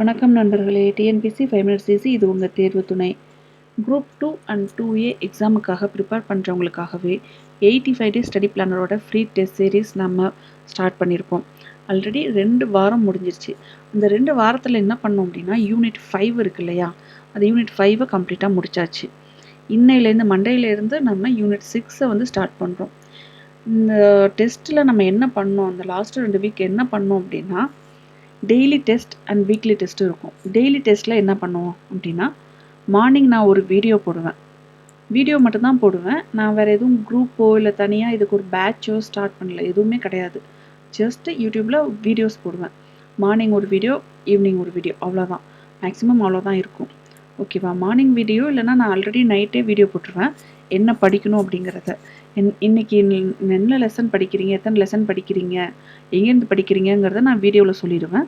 வணக்கம் நண்பர்களே. TNPSC five minutes easy இது உங்கள் தேர்வு துணை. Group two and two A எக்ஸாமுக்காக prepare பண்ணுறவங்களுக்காகவே எயிட்டி ஃபைவ் டேஸ் ஸ்டடி பிளானரோட ஃப்ரீ டெஸ்ட் சீரீஸ் நம்ம ஸ்டார்ட் பண்ணியிருக்கோம் ஆல்ரெடி ரெண்டு வாரம் முடிஞ்சிருச்சு. அந்த ரெண்டு வாரத்தில் என்ன பண்ணோம் அப்படின்னா யூனிட் ஃபைவ் இருக்கு இல்லையா? அந்த யூனிட் ஃபைவை கம்ப்ளீட்டாக முடிச்சாச்சு. இன்னையிலேருந்து மண்டேலேருந்து நம்ம யூனிட் சிக்ஸை வந்து ஸ்டார்ட் பண்ணுறோம் இந்த டெஸ்ட்டில் நம்ம என்ன பண்ணோம்? அந்த லாஸ்ட் ரெண்டு வீக் என்ன பண்ணோம் அப்படின்னா டெய்லி டெஸ்ட் அண்ட் வீக்லி டெஸ்ட்டும் இருக்கும். டெய்லி டெஸ்ட்டில் என்ன பண்ணுவோம் அப்படின்னா மார்னிங் நான் ஒரு வீடியோ போடுவேன். வீடியோ மட்டும்தான் போடுவேன். நான் வேறு எதுவும் குரூப்போ இல்லை தனியாக இதுக்கு ஒரு பேட்சோ ஸ்டார்ட் பண்ணல. எதுவுமே கிடையாது. ஜஸ்ட்டு யூடியூப்பில் வீடியோஸ் போடுவேன். மார்னிங் ஒரு வீடியோ ஈவினிங் ஒரு வீடியோ அவ்வளோதான் மேக்ஸிமம் அவ்வளோதான் இருக்கும். ஓகேவா மார்னிங் வீடியோ இல்லைனா நான் ஆல்ரெடி நைட்டே வீடியோ போட்டுருவேன். என்ன படிக்கணும் அப்படிங்கிறத. என் இன்னைக்கு என்ன லெசன் படிக்கிறீங்க? எத்தனை லெசன் படிக்கிறீங்க? எங்கேருந்து படிக்கிறீங்கங்கிறத நான் வீடியோவில் சொல்லிடுவேன்.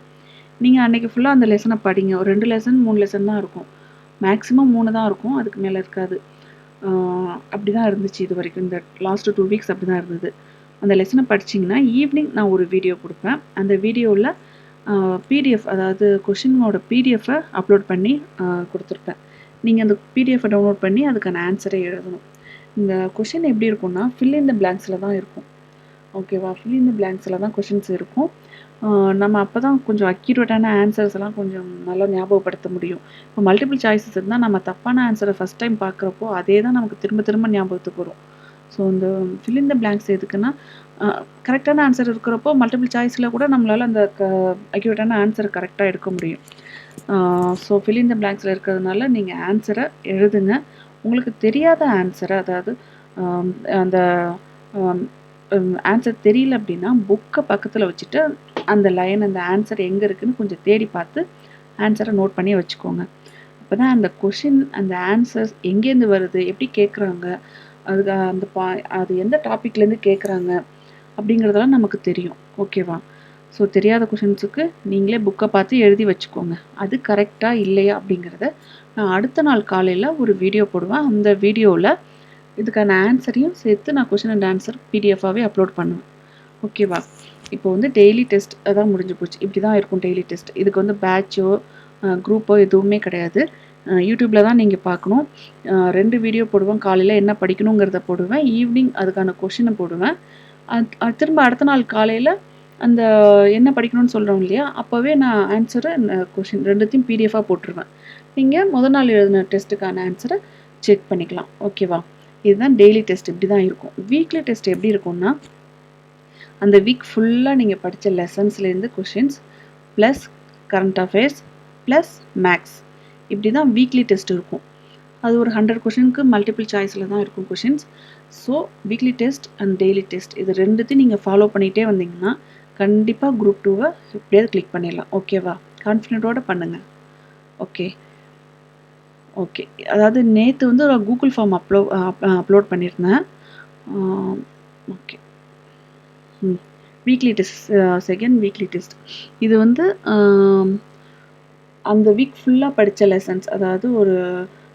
நீங்கள் அன்றைக்கி ஃபுல்லாக அந்த லெசனை படிங்க. ஒரு ரெண்டு லெசன் மூணு லெசன் தான் இருக்கும். மேக்ஸிமம் மூணு தான் இருக்கும். அதுக்கு மேலே இருக்காது. அப்படி தான் இருந்துச்சு இது வரைக்கும். இந்த லாஸ்ட் டூ வீக்ஸ் அப்படி தான் இருந்தது. அந்த லெசனை படிச்சிங்கன்னா ஈவினிங் நான் ஒரு வீடியோ கொடுப்பேன். அந்த வீடியோவில் பிடிஎஃப் அதாவது கொஷினோட பிடிஎஃபை அப்லோட் பண்ணி கொடுத்துருப்பேன். நீங்கள் அந்த பிடிஎஃபை டவுன்லோட் பண்ணி அதுக்கான ஆன்சரை எழுதணும். இந்த கொஷின் எப்படி இருக்கும்னா ஃபில் இன் த பிளாங்க்ஸில் தான் இருக்கும். ஓகேவா ஃபில் இன் த பிளாங்க்ஸில் தான் கொஷின்ஸ் இருக்கும். நம்ம அப்போ தான் கொஞ்சம் அக்யூரேட்டான ஆன்சர்ஸ் எல்லாம் கொஞ்சம் நல்லா ஞாபகப்படுத்த முடியும். இப்போ மல்டிபிள் சாய்ஸஸ் இருந்தால் நம்ம தப்பான ஆன்சரை ஃபஸ்ட் டைம் பார்க்குறப்போ அதே தான் நமக்கு திரும்ப திரும்ப ஞாபகத்துக்கு வரும். ஸோ இந்த ஃபில் இன் த பிளாங்க்ஸ் எதுக்குன்னா கரெக்டான ஆன்சர் இருக்கிறப்போ மல்டிபிள் சாய்ஸில் கூட நம்மளால் அந்த க அக்யூரேட்டான ஆன்சரை கரெக்டாக எடுக்க முடியும். ஸோ ஃபில் இன் த பிளாங்க்ஸில் இருக்கிறதுனால நீங்கள் ஆன்சரை எழுதுங்க. உங்களுக்கு தெரியாத ஆன்சரை அதாவது அந்த ஆன்சர் தெரியல அப்படின்னா புக்கை பக்கத்தில் வச்சுட்டு அந்த லைன் அந்த ஆன்சர் எங்கே இருக்குதுன்னு கொஞ்சம் தேடி பார்த்து ஆன்சரை நோட் பண்ணி வச்சுக்கோங்க. அப்போ தான் அந்த கொஷின் அந்த ஆன்சர்ஸ் எங்கேருந்து வருது எப்படி கேட்குறாங்க அதுக்கு அந்த பா அது எந்த டாப்பிக்லேருந்து கேட்குறாங்க அப்படிங்கிறதெல்லாம் நமக்கு தெரியும். ஓகேவா ஸோ தெரியாத கொஷின்ஸுக்கு நீங்களே புக்கை பார்த்து எழுதி வச்சுக்கோங்க. அது கரெக்டாக இல்லையா அப்படிங்கிறத நான் அடுத்த நாள் காலையில் ஒரு வீடியோ போடுவேன். அந்த வீடியோவில் இதுக்கான ஆன்சரையும் சேர்த்து நான் கொஷின் அண்ட் ஆன்சர் பிடிஎஃபாகவே அப்லோட் பண்ணுவேன். ஓகேவா இப்போ வந்து டெய்லி டெஸ்ட் அதான் முடிஞ்சு போச்சு. இப்படி தான் இருக்கும் டெய்லி டெஸ்ட் இதுக்கு வந்து பேட்சோ குரூப்போ எதுவுமே கிடையாது. யூடியூப்பில் தான் நீங்கள் பார்க்கணும். ரெண்டு வீடியோ போடுவேன். காலையில் என்ன படிக்கணுங்கிறத போடுவேன். ஈவினிங் அதுக்கான கொஷினை போடுவேன். அது திரும்ப அடுத்த நாள் காலையில் அந்த என்ன படிக்கணும்னு சொல்கிறோம் இல்லையா? அப்போவே நான் ஆன்சரை கொஷின் ரெண்டுத்தையும் பிடிஎஃபாக போட்டுருவேன். நீங்கள் முதல் நாள் எழுதின டெஸ்ட்டுக்கான ஆன்சரை செக் பண்ணிக்கலாம். ஓகேவா இதுதான் டெய்லி டெஸ்ட் இப்படி தான் இருக்கும். வீக்லி டெஸ்ட் எப்படி இருக்கும்னா அந்த வீக் ஃபுல்லாக நீங்கள் படித்த லெசன்ஸ்லேருந்து questions plus current affairs plus maths இப்படி தான் வீக்லி டெஸ்ட் இருக்கும். அது ஒரு ஹண்ட்ரட் கொஷினுக்கு மல்டிபிள் சாய்ஸில் தான் இருக்கும் questions so weekly test and daily test இது ரெண்டுத்தையும் நீங்கள் ஃபாலோ பண்ணிகிட்டே வந்தீங்கன்னா கண்டிப்பாக குரூப் டூவை எப்படியாவது கிளிக் பண்ணிடலாம். ஓகேவா கான்ஃபிடென்ட்டோட பண்ணுங்கள் ஓகே ஓகே அதாவது நேற்று வந்து ஒரு கூகுள் ஃபார்ம் அப்லோ அப்லோட் பண்ணியிருந்தேன். ஓகே ம். Weekly test second weekly test இது வந்து அந்த வீக் ஃபுல்லாக படித்த லெசன்ஸ் அதாவது ஒரு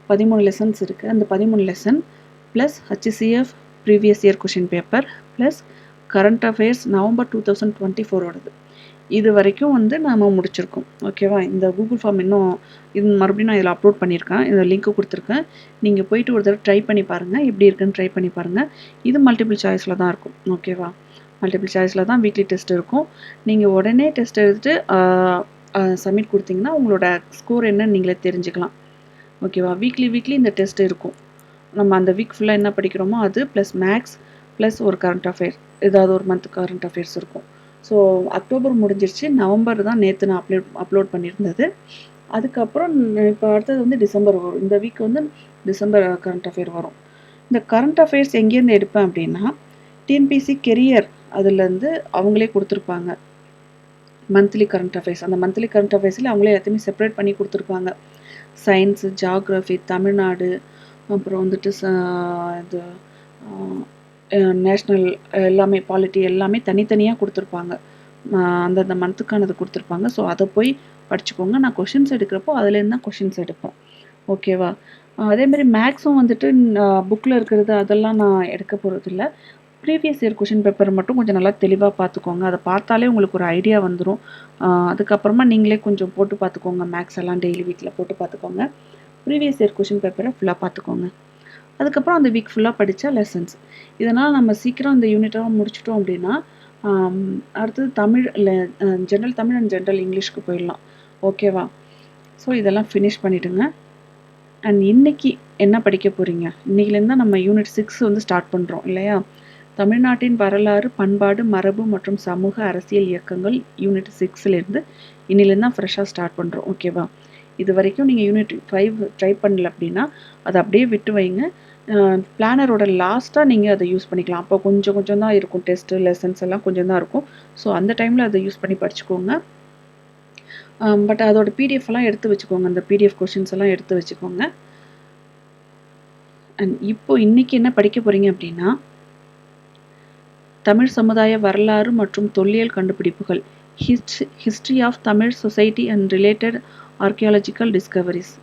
பதிமூணு லெசன்ஸ் இருக்குது அந்த பதிமூணு lesson plus HCF previous year question paper plus current affairs November two thousand twenty ஃபோரோடது இது வரைக்கும் வந்து நாம் முடிச்சிருக்கோம். ஓகேவா இந்த கூகுள் ஃபார்ம் இன்னும் இது மறுபடியும் நான் இதில் அப்லோட் பண்ணியிருக்கேன். இந்த லிங்க்கு கொடுத்துருக்கேன். நீங்கள் போயிட்டு ஒரு தடவை ட்ரை பண்ணி பாருங்கள் எப்படி இருக்குன்னு ட்ரை பண்ணி பாருங்கள் இது மல்டிபிள் சாய்ஸில் தான் இருக்கும். ஓகேவா மல்டிபிள் சாய்ஸில் தான் வீக்லி டெஸ்ட் இருக்கும். நீங்கள் உடனே டெஸ்ட் எடுத்துட்டு சப்மிட் கொடுத்தீங்கன்னா உங்களோட ஸ்கோர் என்னன்னு நீங்களே தெரிஞ்சுக்கலாம். ஓகேவா வீக்லி வீக்லி இந்த டெஸ்ட் இருக்கும். நம்ம அந்த வீக் ஃபுல்லாக என்ன படிக்கிறோமோ அது ப்ளஸ் மேக்ஸ் ப்ளஸ் ஒரு கரண்ட் அஃபேர் ஏதாவது ஒரு மந்த் கரண்ட் அஃபேர்ஸ் இருக்கும். ஸோ அக்டோபர் முடிஞ்சிருச்சு. நவம்பர் தான் நேற்று நான் அப்லோட் அப்லோட் பண்ணியிருந்தது. அதுக்கப்புறம் இப்போ அடுத்தது வந்து டிசம்பர் வரும். இந்த வீக் வந்து டிசம்பர் கரண்ட் அஃபேர் வரும். இந்த கரண்ட் அஃபேர்ஸ் எங்கேருந்து எடுப்பேன் அப்படின்னா டிஎன்பிசி கெரியர் அதுலேருந்து அவங்களே கொடுத்துருப்பாங்க. மந்த்லி கரண்ட் அஃபேர்ஸ் அந்த மந்த்லி கரண்ட் அஃபேர்ஸில் அவங்களே எல்லாத்தையுமே செப்பரேட் பண்ணி கொடுத்துருப்பாங்க. சயின்ஸு ஜாக்ரஃபி தமிழ்நாடு அப்புறம் வந்துட்டு ச- இது நேஷ்னல் எல்லாமே பாலிட்டி எல்லாமே தனித்தனியாக கொடுத்துருப்பாங்க. அந்தந்த மந்த்துக்கானது கொடுத்துருப்பாங்க. ஸோ அதை போய் படிச்சுக்கோங்க. நான் கொஷின்ஸ் எடுக்கிறப்போ அதுலேருந்து தான் கொஷின்ஸ் எடுப்பேன். ஓகேவா அதேமாரி மேக்ஸும் வந்துட்டு புக்கில் இருக்கிறது அதெல்லாம் நான் எடுக்க போகிறதில்ல ப்ரீவியஸ் இயர் கொஷின் பேப்பர் மட்டும் கொஞ்சம் நல்லா தெளிவாக பார்த்துக்கோங்க. அதை பார்த்தாலே உங்களுக்கு ஒரு ஐடியா வந்துடும் அதுக்கப்புறமா நீங்களே கொஞ்சம் போட்டு பார்த்துக்கோங்க. மேக்ஸ் எல்லாம் டெய்லி வீட்டில் போட்டு பார்த்துக்கோங்க. ப்ரீவியஸ் இயர் கொஷின் பேப்பரை ஃபுல்லாக பார்த்துக்கோங்க. அதுக்கப்புறம் அந்த வீக் ஃபுல்லாக படித்தா லெசன்ஸ் இதனால் நம்ம சீக்கிரம் இந்த யூனிட்டெல்லாம் முடிச்சிட்டோம் அப்படின்னா அடுத்தது தமிழ் இல்லை ஜென்ரல் தமிழ் அண்ட் ஜென்ரல் இங்கிலீஷ்க்கு போயிடலாம். ஓகேவா ஸோ இதெல்லாம் ஃபினிஷ் பண்ணிவிடுங்க அண்ட் இன்றைக்கி என்ன படிக்க போகிறீங்க இன்றைக்கிலேருந்து தான் நம்ம யூனிட் சிக்ஸ் வந்து ஸ்டார்ட் பண்ணுறோம் இல்லையா? தமிழ்நாட்டின் வரலாறு பண்பாடு மரபு மற்றும் சமூக அரசியல் இயக்கங்கள் யூனிட் சிக்ஸ்லேருந்து இன்னிலேருந்து தான் ஃப்ரெஷ்ஷாக ஸ்டார்ட் பண்ணுறோம் ஓகேவா இது வரைக்கும் நீங்கள் யூனிட் ஃபைவ் ட்ரை பண்ணல அப்படின்னா அதை அப்படியே விட்டு வைங்க. பிளானரோட லாஸ்ட்டாக நீங்கள் அதை யூஸ் பண்ணிக்கலாம். அப்போ கொஞ்சம் கொஞ்சம் தான் இருக்கும். டெஸ்ட்டு லெசன்ஸ் எல்லாம் கொஞ்சம் தான் இருக்கும். ஸோ அந்த டைமில் அதை யூஸ் பண்ணி படிச்சுக்கோங்க. பட் அதோட பிடிஎஃப் எல்லாம் எடுத்து வச்சுக்கோங்க. அந்த பிடிஎஃப் கொஷின்ஸ் எல்லாம் எடுத்து வச்சுக்கோங்க. அண்ட் இப்போ இன்னைக்கு என்ன படிக்க போகிறீங்க அப்படின்னா தமிழ் சமுதாய வரலாறு மற்றும் தொல்லியல் கண்டுபிடிப்புகள். History of Tamil society and related archaeological discoveries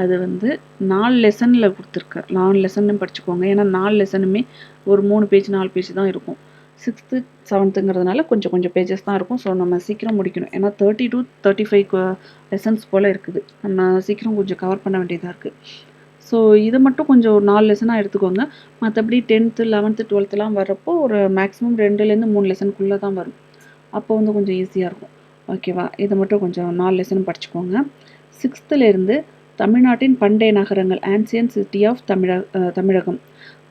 அது வந்து நாலு லெசனில் கொடுத்துருக்கு. நாலு லெசன்னு படிச்சுக்கோங்க. ஏன்னா நாலு லெசனுமே ஒரு மூணு பேஜ் நாலு பேஜ் தான் இருக்கும். சிக்ஸ்த்து செவன்த்துங்கிறதுனால கொஞ்சம் கொஞ்சம் பேஜஸ் தான் இருக்கும். ஸோ நம்ம சீக்கிரம் முடிக்கணும். ஏன்னா thirty to thirty five lessons போல் இருக்குது. நம்ம சீக்கிரம் கொஞ்சம் கவர் பண்ண வேண்டியதாக இருக்குது ஸோ இதை மட்டும் கொஞ்சம் ஒரு நாலு லெசனாக எடுத்துக்கோங்க. மற்றபடி டென்த்து லெவன்த்து டுவெல்த்துலாம் வர்றப்போ ஒரு மேக்ஸிமம் ரெண்டுலேருந்து மூணு லெசனுக்குள்ளே தான் வரும். அப்போ வந்து கொஞ்சம் ஈஸியாக இருக்கும். ஓகேவா இதை மட்டும் கொஞ்சம் நாலு லெசன் படிச்சுக்கோங்க. சிக்ஸ்த்துலேருந்து தமிழ்நாட்டின் பண்டைய நகரங்கள் ஆன்சியன் சிட்டி ஆஃப் தமிழக தமிழகம்.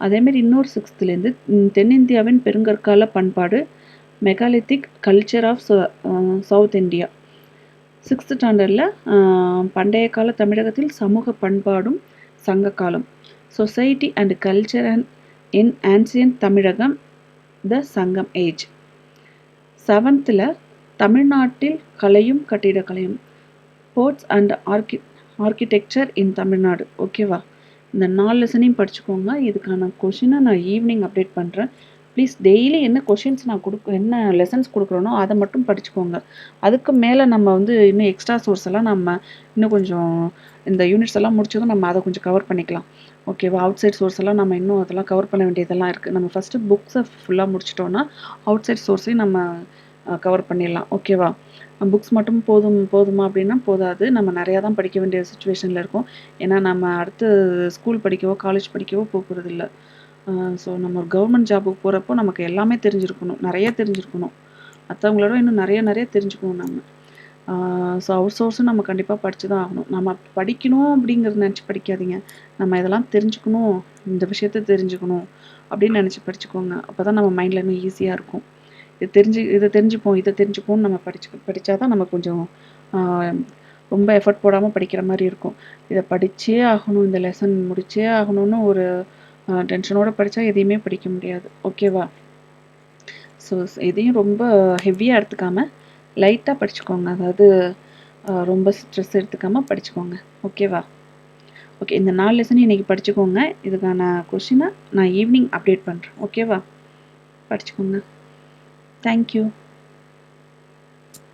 அதேமாரி இன்னொரு சிக்ஸ்த்துலேருந்து தென்னிந்தியாவின் பெருங்கற்கால பண்பாடு megalithic culture of south India sixth ஸ்டாண்டர்டில் பண்டைய கால தமிழகத்தில் சமூக பண்பாடும் சங்க காலம். Society and culture and in ancient Tamilagam the Sangam age செவன்த்தில் தமிழ்நாட்டில் கலையும் கட்டிடக்கலையும் ports and RK architecture in Tamil Nadu ஓகேவா இந்த நாலு லெசனையும் படிச்சுக்கோங்க. இதுக்கான கொஷினை நான் ஈவினிங் அப்டேட் பண்ணுறேன் ப்ளீஸ் டெய்லி என்ன கொஷின்ஸ் நான் கொடுக்க என்ன லெசன்ஸ் கொடுக்குறேனோ அதை மட்டும் படிச்சுக்கோங்க. அதுக்கு மேலே நம்ம வந்து இன்னும் எக்ஸ்ட்ரா சோர்ஸ் எல்லாம் நம்ம இன்னும் கொஞ்சம் இந்த யூனிட்ஸ் எல்லாம் முடிச்சதும் நம்ம அதை கொஞ்சம் கவர் பண்ணிக்கலாம். ஓகேவா அவுட் சைட் சோர்ஸ் எல்லாம் நம்ம இன்னும் அதெல்லாம் கவர் பண்ண வேண்டியதெல்லாம் இருக்குது நம்ம ஃபஸ்ட்டு புக்ஸை ஃபுல்லாக முடிச்சிட்டோன்னா அவுட் சைட் சோர்ஸையும் நம்ம கவர் பண்ணிடலாம். ஓகேவா புக்ஸ் மட்டும் போதும் போதுமா அப்படின்னா போதாது. நம்ம நிறையா தான் படிக்க வேண்டிய சுச்சுவேஷனில் இருக்கும். ஏன்னா நம்ம அடுத்து ஸ்கூல் படிக்கவோ காலேஜ் படிக்கவோ போகிறது இல்லை ஸோ நம்ம ஒரு கவர்மெண்ட் ஜாபுக்கு போகிறப்போ நமக்கு எல்லாமே தெரிஞ்சிருக்கணும். நிறைய தெரிஞ்சிருக்கணும். மற்றவங்களோட இன்னும் நிறைய நிறைய தெரிஞ்சுக்கணும் நம்ம. ஸோ அவுட் சோர்ஸும் நம்ம கண்டிப்பாக படித்து தான் ஆகணும். நம்ம படிக்கணும் அப்படிங்கிறத நினச்சி படிக்காதீங்க. நம்ம இதெல்லாம் தெரிஞ்சுக்கணும். இந்த விஷயத்த தெரிஞ்சுக்கணும் அப்படின்னு நினச்சி படிச்சுக்கோங்க. அப்போ தான் நம்ம மைண்டில் இன்னும் ஈஸியாக இருக்கும். இது தெரிஞ்சு இதை தெரிஞ்சுப்போம் இதை தெரிஞ்சுப்போம்னு நம்ம படிச்சு படித்தா தான் நம்ம கொஞ்சம் ரொம்ப எஃபர்ட் போடாமல் படிக்கிற மாதிரி இருக்கும். இதை படித்தே ஆகணும் இந்த லெசன் முடிச்சே ஆகணும்னு ஒரு டென்ஷனோட படித்தா எதையுமே படிக்க முடியாது. ஓகேவா ஸோ எதையும் ரொம்ப ஹெவியாக எடுத்துக்காமல் லைட்டாக படிச்சுக்கோங்க. அதாவது ரொம்ப ஸ்ட்ரெஸ் எடுத்துக்காமல் படிச்சுக்கோங்க. ஓகேவா ஓகே இந்த நாலு லெசனையும் இன்றைக்கி படிச்சுக்கோங்க. இதுக்கான கொஷினை நான் ஈவினிங் அப்டேட் பண்ணுறேன் ஓகேவா படிச்சுக்கோங்க. Thank you.